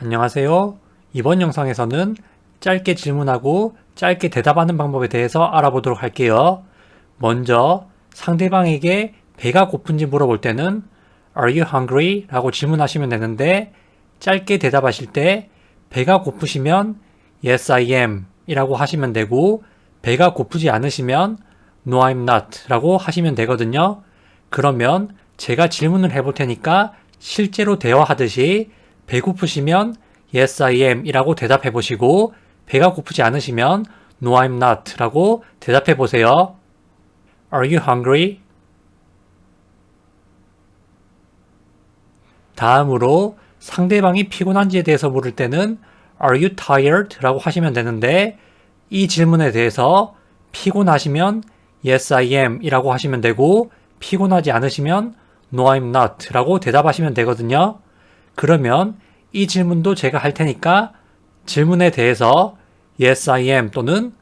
안녕하세요. 이번 영상에서는 짧게 질문하고 짧게 대답하는 방법에 대해서 알아보도록 할게요. 먼저 상대방에게 배가 고픈지 물어볼 때는 Are you hungry? 라고 질문하시면 되는데 짧게 대답하실 때 배가 고프시면 Yes, I am 이라고 하시면 되고 배가 고프지 않으시면 No, I'm not 라고 하시면 되거든요. 그러면 제가 질문을 해볼 테니까 실제로 대화하듯이 배고프시면 Yes, I am 이라고 대답해 보시고 배가 고프지 않으시면 No, I'm not 라고 대답해 보세요. Are you hungry? 다음으로 상대방이 피곤한지에 대해서 물을 때는 Are you tired? 라고 하시면 되는데 이 질문에 대해서 피곤하시면 Yes, I am 이라고 하시면 되고 피곤하지 않으시면 No, I'm not 라고 대답하시면 되거든요. 그러면 이 질문도 제가 할 테니까 질문에 대해서 Yes, I am 또는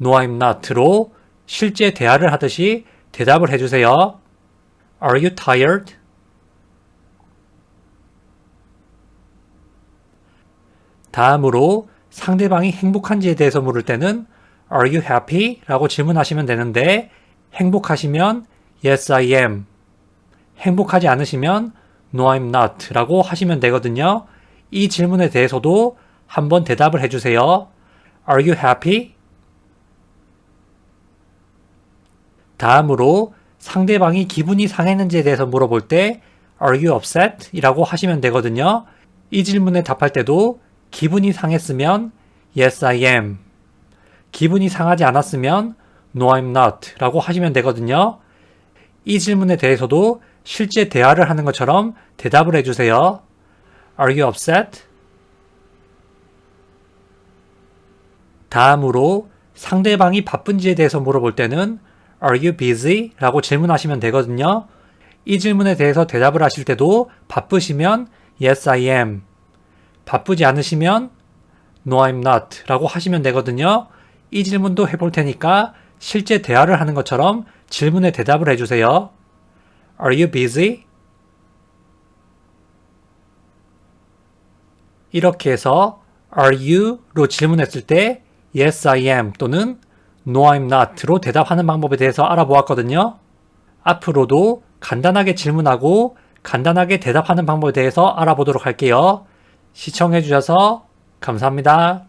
No, I'm not로 실제 대화를 하듯이 대답을 해주세요. Are you tired? 다음으로 상대방이 행복한지에 대해서 물을 때는 Are you happy? 라고 질문하시면 되는데 행복하시면 Yes, I am. 행복하지 않으시면 No, I'm not 라고 하시면 되거든요. 이 질문에 대해서도 한번 대답을 해주세요. Are you happy? 다음으로 상대방이 기분이 상했는지에 대해서 물어볼 때 Are you upset? 이라고 하시면 되거든요. 이 질문에 답할 때도 기분이 상했으면 Yes, I am. 기분이 상하지 않았으면 No, I'm not 라고 하시면 되거든요. 이 질문에 대해서도 실제 대화를 하는 것처럼 대답을 해주세요. Are you upset? 다음으로 상대방이 바쁜지에 대해서 물어볼 때는 Are you busy? 라고 질문하시면 되거든요. 이 질문에 대해서 대답을 하실 때도 바쁘시면 Yes, I am. 바쁘지 않으시면 No, I'm not 라고 하시면 되거든요. 이 질문도 해볼 테니까 실제 대화를 하는 것처럼 질문에 대답을 해주세요. Are you busy? 이렇게 해서 Are you로 질문했을 때 Yes, I am 또는 No, I'm not로 대답하는 방법에 대해서 알아보았거든요. 앞으로도 간단하게 질문하고 간단하게 대답하는 방법에 대해서 알아보도록 할게요. 시청해주셔서 감사합니다.